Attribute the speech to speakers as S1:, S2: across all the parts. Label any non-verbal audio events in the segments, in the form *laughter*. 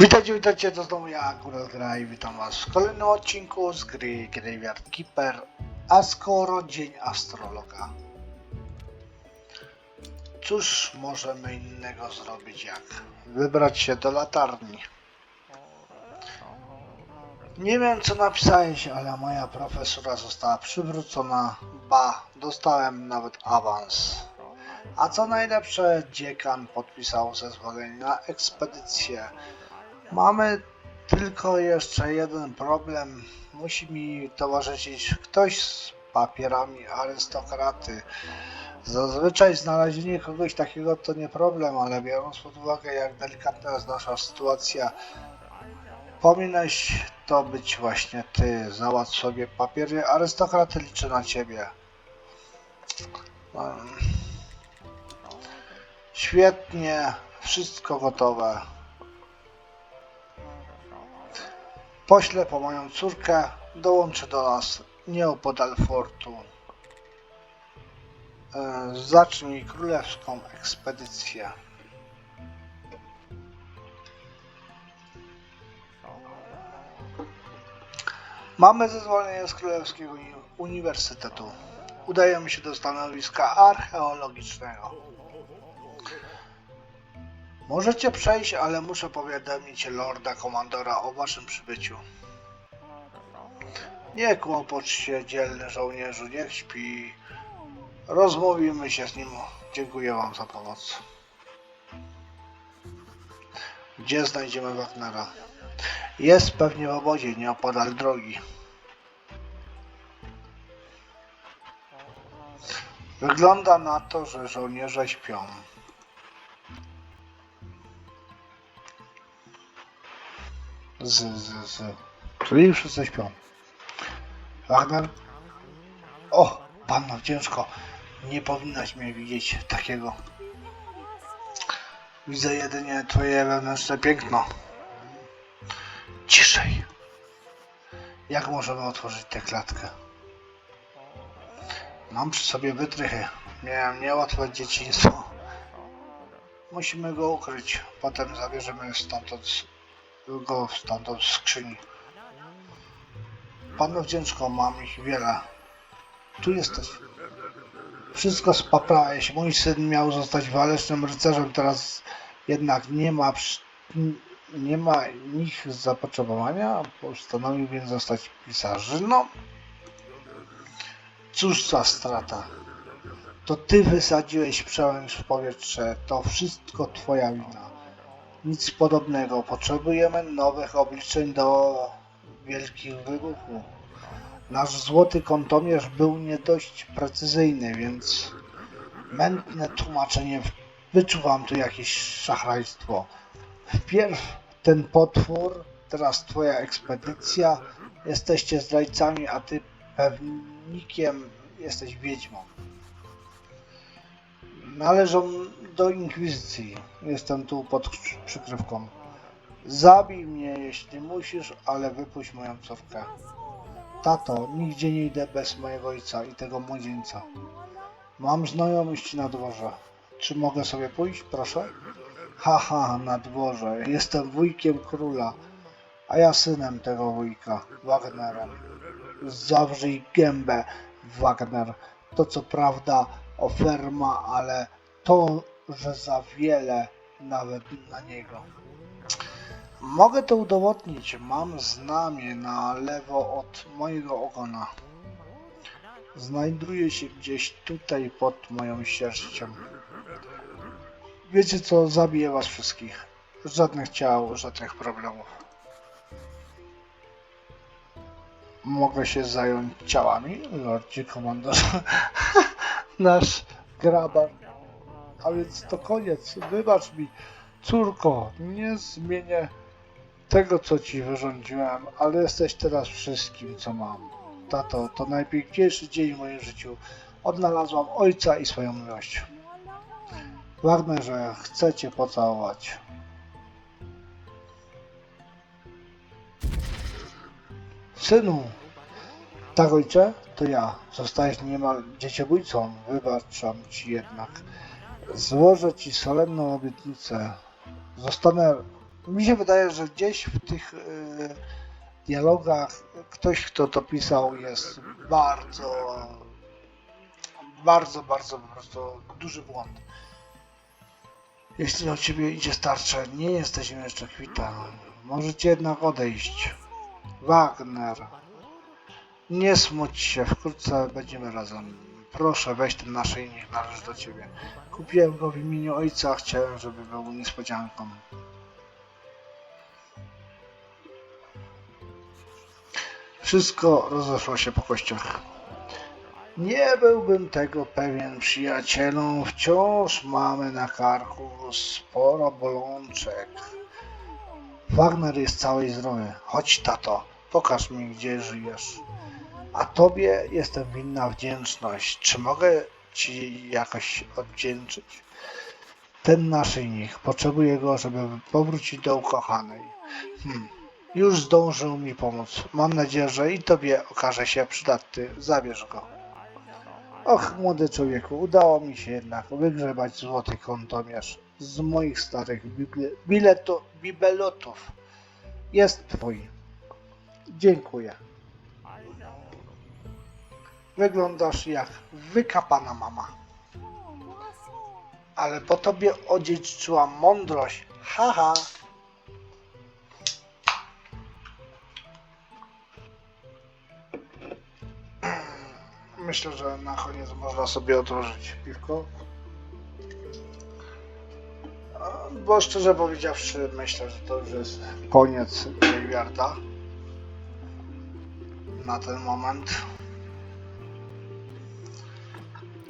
S1: Witajcie, witajcie, to znowu ja akurat gra i witam was w kolejnym odcinku z gry Graveyard Keeper, a skoro dzień astrologa. Cóż możemy innego zrobić jak wybrać się do latarni. Nie wiem co napisałeś, ale moja profesura została przywrócona, ba, dostałem nawet awans. A co najlepsze, dziekan podpisał zezwolenie na ekspedycję. Mamy tylko jeszcze jeden problem. Musi mi towarzyszyć ktoś z papierami arystokraty. Zazwyczaj znalezienie kogoś takiego to nie problem, ale biorąc pod uwagę jak delikatna jest nasza sytuacja, powinieneś to być właśnie ty. Załatw sobie papiery arystokraty, liczę na ciebie. Świetnie, wszystko gotowe. Poślę po moją córkę, dołączy do nas nieopodal fortu. E, zacznij królewską ekspedycję. Mamy zezwolenie z Królewskiego Uni- Uniwersytetu. Udajemy się do stanowiska archeologicznego. Możecie przejść, ale muszę powiadomić Lorda Komandora o waszym przybyciu. Nie kłopocz się, dzielny żołnierzu, niech śpi. Rozmówimy się z nim. Dziękuję wam za pomoc. Gdzie znajdziemy Wagnera? Jest pewnie w obozie, nieopodal drogi. Wygląda na to, że żołnierze śpią. Z, z, z. Czyli wszyscy śpią. Wagner? O, panno ciężko. Nie powinnaś mnie widzieć takiego. Widzę jedynie twoje wewnętrzne piękno. Ciszej. Jak możemy otworzyć tę klatkę? Mam przy sobie wytrychy. Miałem niełatwe dzieciństwo. Musimy go ukryć. Potem zabierzemy stamtąd go stamtąd z skrzyni. Panu wdzięczko, mam ich wiele. Tu jesteś. Wszystko spaprałeś. Mój syn miał zostać walecznym rycerzem, teraz jednak nie ma nie ma nich zapotrzebowania. Postanowił więc zostać pisarzyną. Cóż za strata. To ty wysadziłeś przełęcz w powietrze. To wszystko twoja wina. Nic podobnego. Potrzebujemy nowych obliczeń do wielkich wybuchów. Nasz złoty kątomierz był nie dość precyzyjny, więc mętne tłumaczenie. Wyczuwam tu jakieś szachrajstwo. Wpierw ten potwór, teraz twoja ekspedycja. Jesteście zdrajcami, a ty pewnikiem jesteś wiedźmą. Należą do inkwizycji. Jestem tu pod przykrywką. Zabij mnie, jeśli musisz, ale wypuść moją córkę. Tato, nigdzie nie idę bez mojego ojca i tego młodzieńca. Mam znajomość na dworze. Czy mogę sobie pójść, proszę? Haha, na dworze. Jestem wujkiem króla, a ja synem tego wujka, Wagnerem. Zawrzyj gębę, Wagner. To co prawda oferma, ale to, że za wiele nawet na niego. Mogę to udowodnić. Mam znamię na lewo od mojego ogona. Znajduje się gdzieś tutaj pod moją sierścią. Wiecie co? Zabiję was wszystkich. Żadnych ciał, żadnych problemów. Mogę się zająć ciałami, Lordzie Komandorze. *laughs* Nasz grabar. A więc to koniec. Wybacz mi, córko, nie zmienię tego, co ci wyrządziłem, ale jesteś teraz wszystkim, co mam. Tato, to najpiękniejszy dzień w moim życiu. Odnalazłam ojca i swoją miłość. Wagnerze, chcę cię pocałować. Synu, tak ojcze, to ja. Zostajesz niemal dzieciobójcą. Wybaczam ci jednak. Złożę ci solenną obietnicę. Zostanę Mi się wydaje, że gdzieś w tych e, dialogach ktoś, kto to pisał, jest bardzo, bardzo, bardzo po prostu duży błąd. Jeśli o ciebie idzie starcze, nie jesteśmy jeszcze kwita. Możecie jednak odejść. Wagner. Nie smuć się, wkrótce będziemy razem. Proszę, weź ten naszyjnik, należy do ciebie. Kupiłem go w imieniu ojca, chciałem, żeby był niespodzianką. Wszystko rozeszło się po kościach. Nie byłbym tego pewien, przyjacielu. Wciąż mamy na karku sporo bolączek. Wagner jest cały i zdrowy. Chodź, tato, pokaż mi, gdzie żyjesz. A tobie jestem winna wdzięczność. Czy mogę ci jakoś odwdzięczyć? Ten naszyjnik, potrzebuję go, żeby powrócić do ukochanej. Hmm. Już zdążył mi pomóc. Mam nadzieję, że i tobie okaże się przydatny. Zabierz go. Och, młody człowieku, udało mi się jednak wygrzebać złoty kątomierz z moich starych bileto, bibelotów. Jest twój. Dziękuję. Wyglądasz jak wykapana mama. Ale po tobie odziedziczyłam mądrość. Haha. Myślę, że na koniec można sobie odłożyć piwko. Bo szczerze powiedziawszy, myślę, że to już jest koniec Graveyarda. Na ten moment.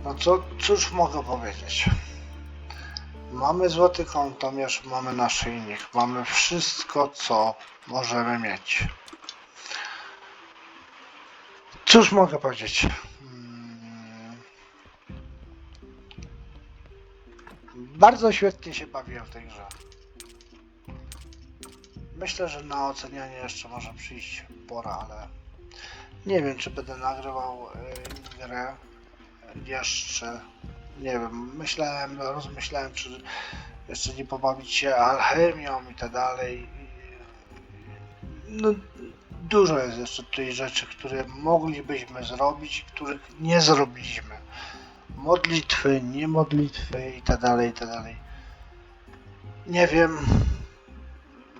S1: No co, cóż mogę powiedzieć? Mamy złoty kątomierz, mamy naszyjnik, mamy wszystko, co możemy mieć. Cóż mogę powiedzieć? Mm. Bardzo świetnie się bawiłem w tej grze. Myślę, że na ocenianie jeszcze może przyjść pora, ale nie wiem, czy będę nagrywał y, grę jeszcze. Nie wiem, myślałem, rozmyślałem, czy jeszcze nie pobawić się alchemią i tak dalej. No, dużo jest jeszcze tutaj rzeczy, które moglibyśmy zrobić, których nie zrobiliśmy. Modlitwy, nie modlitwy i tak dalej, i tak dalej. Nie wiem.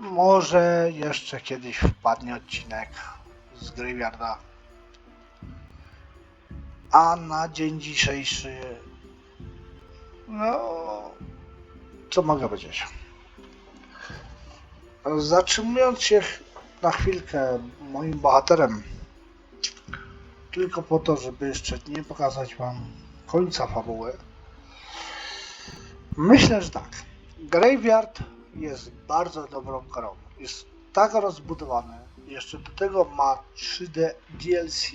S1: Może jeszcze kiedyś wpadnie odcinek z Graveyarda. A na dzień dzisiejszy. No. Co mogę powiedzieć? Zatrzymując się na chwilkę moim bohaterem. Tylko po to, żeby jeszcze nie pokazać wam końca fabuły. Myślę, że tak. Graveyard jest bardzo dobrą grą. Jest tak rozbudowany. Jeszcze do tego ma 3D DLC,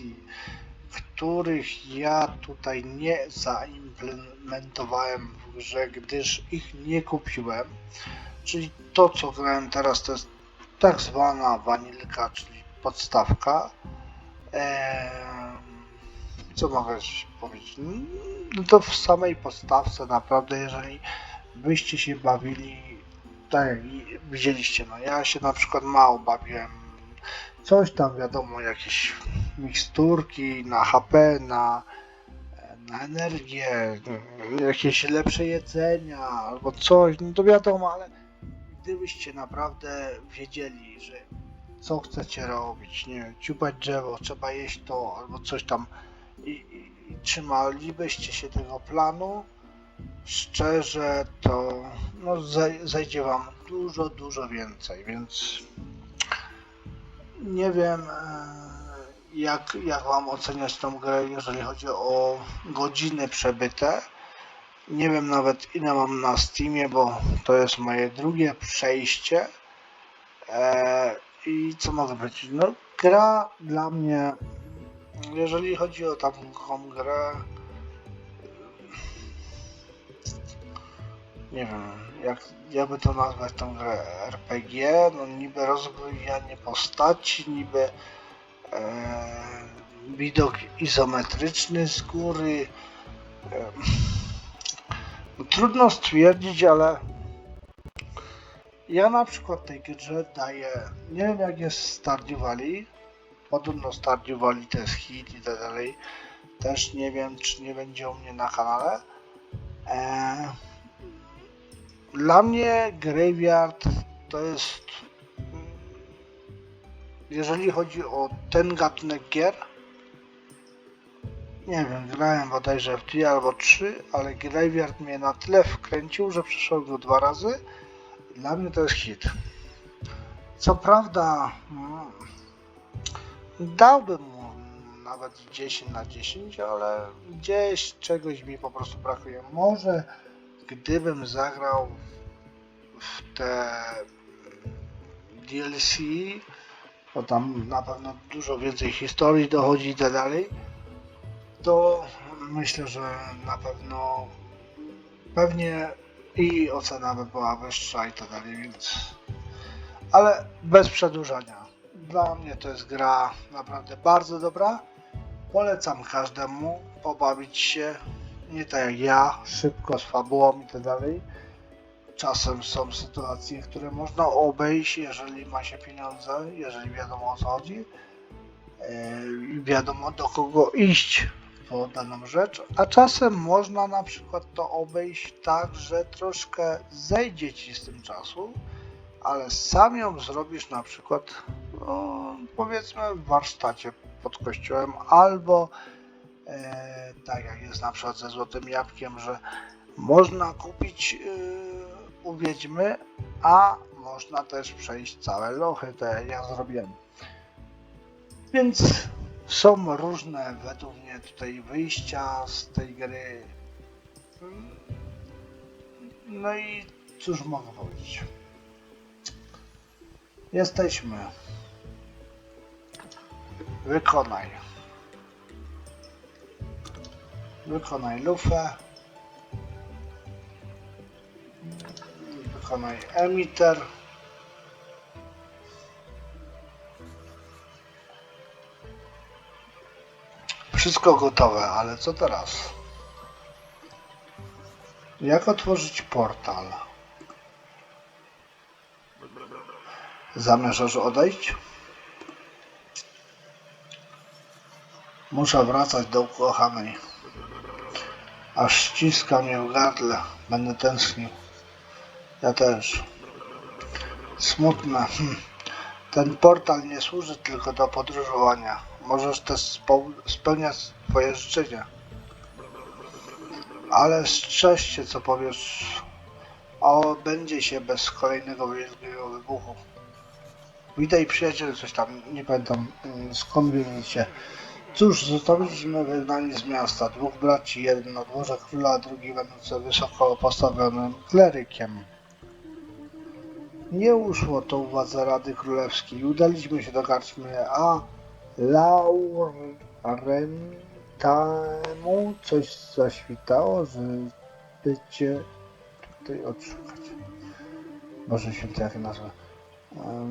S1: których ja tutaj nie zaimplementowałem w grze, gdyż ich nie kupiłem. Czyli to, co grałem teraz, to jest tak zwana wanilka, czyli podstawka. Eee, co mogę powiedzieć? No to w samej podstawce naprawdę, jeżeli byście się bawili, tak jak widzieliście, no ja się na przykład mało bawiłem. Coś tam wiadomo, jakieś miksturki na HP, na, na energię, jakieś lepsze jedzenia albo coś, no to wiadomo, ale gdybyście naprawdę wiedzieli, że co chcecie robić, nie wiem, ciupać drzewo, trzeba jeść to albo coś tam i, i, i trzymalibyście się tego planu, szczerze to no, zaj- zajdzie wam dużo, dużo więcej, więc nie wiem e, jak, jak wam oceniać tą grę, jeżeli chodzi o godziny przebyte. Nie wiem nawet ile mam na Steamie, bo to jest moje drugie przejście. Eee, I co mogę powiedzieć? No, gra dla mnie, jeżeli chodzi o taką grę, nie wiem, jak, jakby to nazwać tą grę RPG, no niby rozwijanie postaci, niby e, widok izometryczny z góry. E, trudno stwierdzić, ale Ja na przykład tej grze daję, nie wiem jak jest Stardew Valley, podobno Stardew Valley to jest hit i tak dalej. Też nie wiem, czy nie będzie u mnie na kanale. Eee, dla mnie Graveyard to jest, jeżeli chodzi o ten gatunek gier, nie wiem, grałem bodajże w dwie albo trzy, ale Graveyard mnie na tyle wkręcił, że przeszedłem go dwa razy. Dla mnie to jest hit. Co prawda, mm, dałbym mu nawet 10 na 10, ale gdzieś czegoś mi po prostu brakuje. Może gdybym zagrał w te DLC, to tam na pewno dużo więcej historii dochodzi i tak dalej, to myślę, że na pewno pewnie i ocena by była wyższa i tak dalej, więc ale bez przedłużania. Dla mnie to jest gra naprawdę bardzo dobra. Polecam każdemu pobawić się, nie tak jak ja, szybko z fabułą i tak dalej. Czasem są sytuacje, które można obejść, jeżeli ma się pieniądze, jeżeli wiadomo o co chodzi yy, i wiadomo do kogo iść po daną rzecz, a czasem można na przykład to obejść tak, że troszkę zejdzie ci z tym czasu, ale sam ją zrobisz na przykład no, powiedzmy w warsztacie pod kościołem albo e, tak jak jest na przykład ze złotym jabłkiem, że można kupić e, u wiedźmy, a można też przejść całe lochy, jak ja zrobiłem. Więc są różne według mnie tutaj wyjścia z tej gry. No i cóż mogę powiedzieć. Jesteśmy. Wykonaj. Wykonaj lufę. Wykonaj emiter. Wszystko gotowe, ale co teraz? Jak otworzyć portal? Zamierzasz odejść? Muszę wracać do ukochanej. Aż ściska mnie w gardle. Będę tęsknił. Ja też. Smutne. Hm. Ten portal nie służy tylko do podróżowania. Możesz też spełniać swoje życzenia. Ale strzeż się, co powiesz. O, będzie się bez kolejnego wielkiego wybuchu. Witaj przyjaciel, coś tam, nie pamiętam mm, skąd wiecie. Cóż, zostaliśmy wygnani z miasta. Dwóch braci, jeden na dworze króla, a drugi będący wysoko postawionym klerykiem. Nie uszło to uwadze Rady Królewskiej. Udaliśmy się do karczmy, a Laurentemu coś zaświtało, że bycie tutaj odszukać. Boże święty, jak nazwę.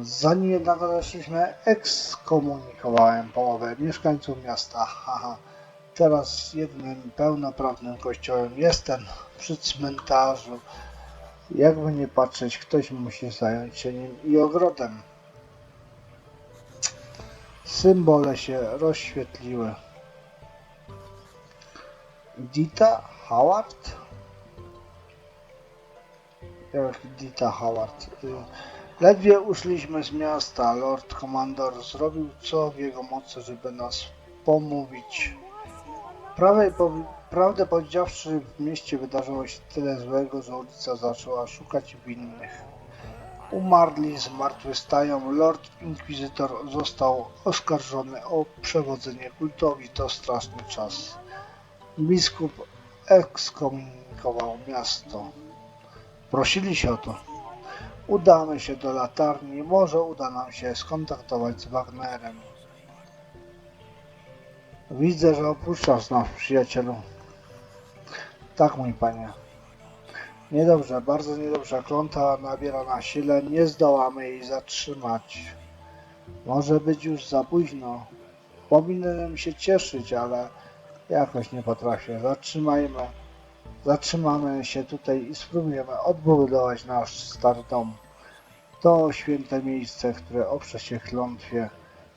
S1: Zanim jednak odeszliśmy, ekskomunikowałem połowę mieszkańców miasta. Haha. Teraz jedynym pełnoprawnym kościołem jest ten przy cmentarzu. Jakby nie patrzeć, ktoś musi zająć się nim i ogrodem. Symbole się rozświetliły. Dita Howard? Jak Dita Howard? Ledwie uszliśmy z miasta, Lord Commander zrobił co w jego mocy, żeby nas pomówić. Powi- prawdę powiedziawszy, w mieście wydarzyło się tyle złego, że ulica zaczęła szukać winnych. Umarli, zmartwychwstają, Lord Inkwizytor został oskarżony o przewodzenie kultowi, to straszny czas. Biskup ekskomunikował miasto. Prosili się o to. Udamy się do latarni, może uda nam się skontaktować z Wagnerem. Widzę, że opuszczasz nas, przyjacielu. Tak, mój panie. Niedobrze, bardzo niedobrze. Kląta nabiera na sile, nie zdołamy jej zatrzymać. Może być już za późno. Powinienem się cieszyć, ale jakoś nie potrafię. Zatrzymajmy. Zatrzymamy się tutaj i spróbujemy odbudować nasz stary dom. To święte miejsce, które oprze się klątwie.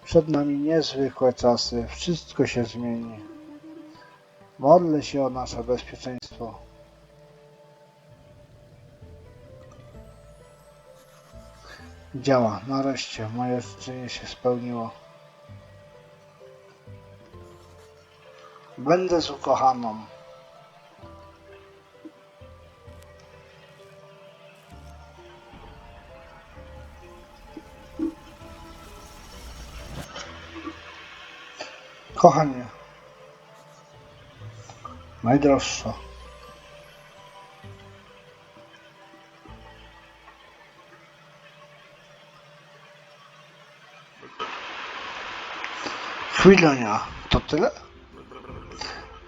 S1: Przed nami niezwykłe czasy, wszystko się zmieni. Modlę się o nasze bezpieczeństwo. Działa, nareszcie moje życzenie się spełniło. Będę z ukochaną. Kochanie. Najdroższa. Chwilonia, to tyle?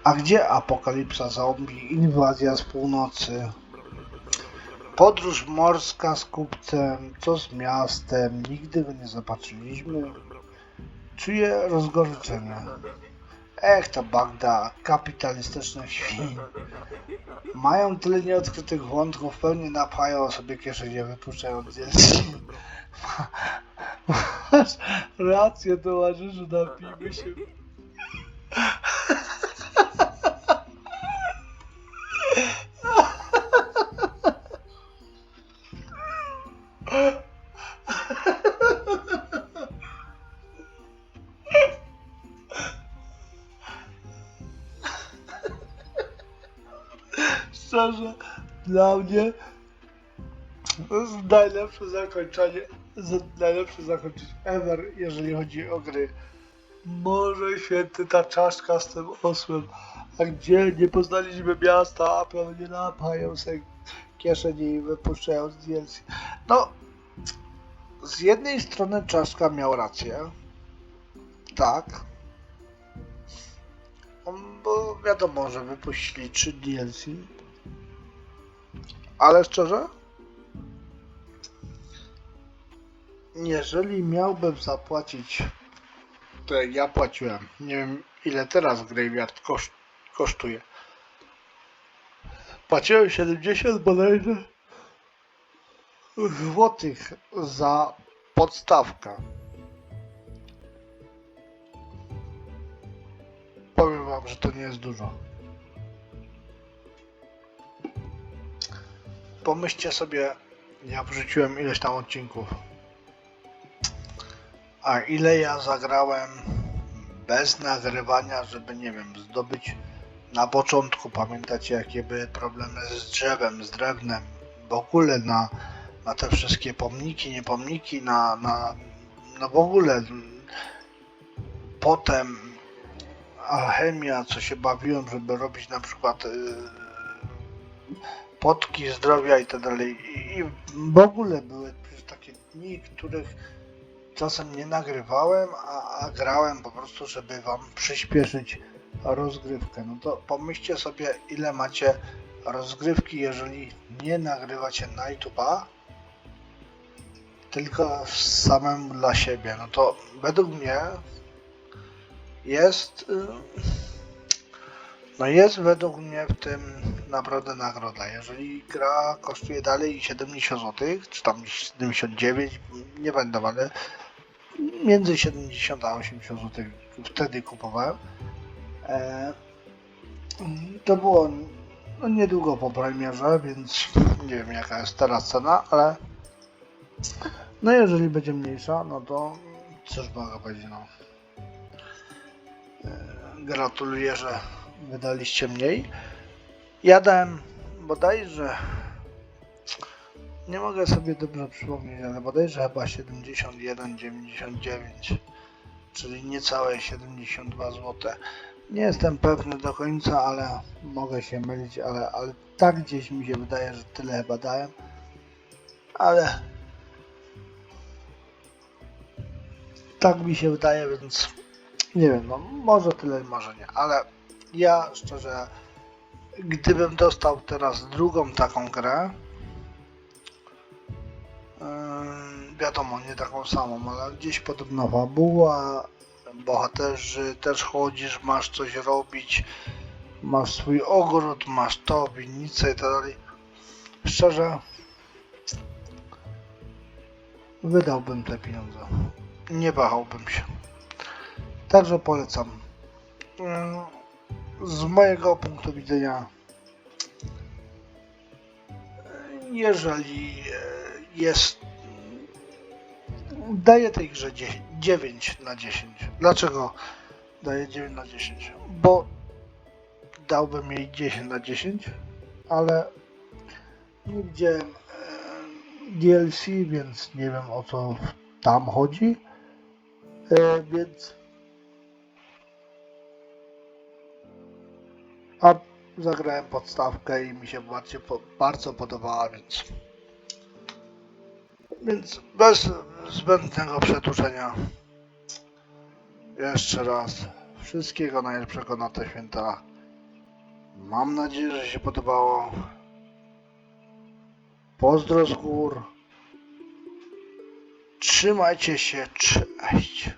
S1: A gdzie apokalipsa zombie, inwazja z północy? Podróż morska z kupcem, co z miastem, nigdy go nie zobaczyliśmy. Czuję rozgoryczenie. Ech, to Bagda, kapitalistyczne świn. Mają tyle nieodkrytych wątków, pewnie napają sobie kieszenie, wypuszczając DLC. Masz rację, towarzyszu, napijmy się. Dla mnie to jest najlepsze zakończenie, najlepsze zakończenie ever, jeżeli chodzi o gry. Może święty ta czaszka z tym osłem, a gdzie nie poznaliśmy miasta, a pewnie napają sobie kieszeni i wypuszczają z DLC. No, z jednej strony czaszka miał rację, tak, bo wiadomo, że wypuścili 3 DLC, ale szczerze, jeżeli miałbym zapłacić, to jak ja płaciłem, nie wiem ile teraz Graveyard koszt, kosztuje. Płaciłem 70 bodajże złotych za podstawkę. Powiem wam, że to nie jest dużo. Pomyślcie sobie, ja wrzuciłem ileś tam odcinków. A ile ja zagrałem bez nagrywania, żeby nie wiem, zdobyć na początku, pamiętacie jakie były problemy z drzewem, z drewnem, w ogóle na, na te wszystkie pomniki, niepomniki, na, na no w ogóle potem alchemia, co się bawiłem, żeby robić na przykład yy, potki zdrowia i tak dalej. I, w ogóle były takie dni, których czasem nie nagrywałem, a, a grałem po prostu, żeby wam przyspieszyć rozgrywkę. No to pomyślcie sobie, ile macie rozgrywki, jeżeli nie nagrywacie na YouTube'a, tylko samemu dla siebie. No to według mnie jest. y, No jest według mnie w tym naprawdę nagroda. Jeżeli gra kosztuje dalej 70 zł, czy tam 79, nie będę, ale między 70 a 80 zł wtedy kupowałem. E, to było no, niedługo po premierze, więc nie wiem jaka jest teraz cena, ale no jeżeli będzie mniejsza, no to cóż mogę powiedzieć, no. E, Gratuluję, że wydaliście mniej. Ja dałem bodajże nie mogę sobie dobrze przypomnieć, ale bodajże chyba 71,99, czyli niecałe 72 zł. Nie jestem pewny do końca, ale mogę się mylić, ale, ale tak gdzieś mi się wydaje, że tyle chyba dałem. Ale tak mi się wydaje, więc nie wiem, no może tyle, może nie, ale ja szczerze, gdybym dostał teraz drugą taką grę, wiadomo, nie taką samą, ale gdzieś podobna fabuła, bohaterzy też chodzisz, masz coś robić, masz swój ogród, masz to, winnicę i tak dalej. Szczerze, wydałbym te pieniądze. Nie wahałbym się. Także polecam. Z mojego punktu widzenia, jeżeli e, jest. Daję tej grze 10, 9 na 10. Dlaczego daję 9 na 10? Bo dałbym jej 10 na 10, ale nie widziałem e, DLC, więc nie wiem o co tam chodzi. E, więc. A zagrałem podstawkę i mi się bardzo, bardzo podobała, więc. Więc bez zbędnego przedłużenia. Jeszcze raz. Wszystkiego najlepszego na te święta. Mam nadzieję, że się podobało. Pozdro z gór. Trzymajcie się, cześć.